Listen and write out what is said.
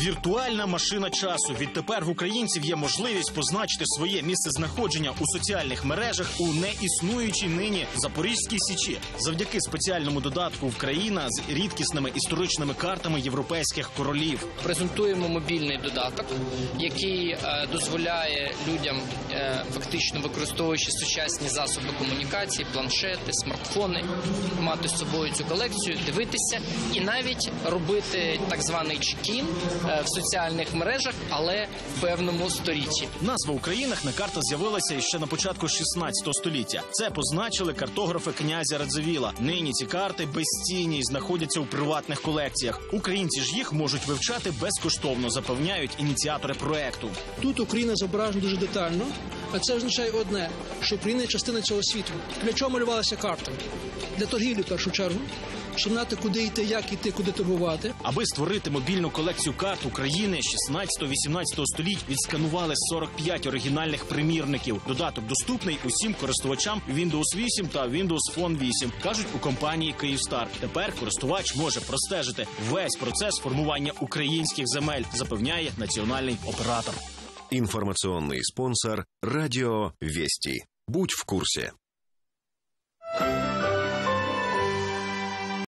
Віртуальна машина часу. Відтепер в українців є можливість позначити своє місце знаходження у соціальних мережах у неіснуючій нині Запорізькій січі. Завдяки спеціальному додатку Україна з рідкісними історичними картами європейських королів. презентуємо мобільний додаток, який е, дозволяє людям, е, фактично використовуючи сучасні засоби комунікації, планшети, смартфони, мати з собою цю колекцію, дивитися і навіть робити так званий чекін в соціальних мережах, але в певному сторіччі. Назва у країнах на картах з'явилася ще на початку 16 століття. Це позначили картографи князя Радзивіла. Нині ці карти безцінні і знаходяться у приватних колекціях. Українці ж їх можуть вивчати безкоштовно, запевняють ініціатори проекту. Тут Україна зображена дуже детально, а це означає одне, що Україна є частина цього світу. Для чого малювалася карта? Для торгівлі в першу чергу, щоб знати, куди йти, як йти, куди торгувати. Аби створити мобільну колекцію карт України 16-18 століть, відсканували 45 оригінальних примірників. Додаток доступний усім користувачам Windows 8 та Windows Phone 8, кажуть у компанії Київстар. Тепер користувач може простежити весь процес формування українських земель, запевняє національний оператор. Информационный спонсор «Радио Вести». Будь в курсе.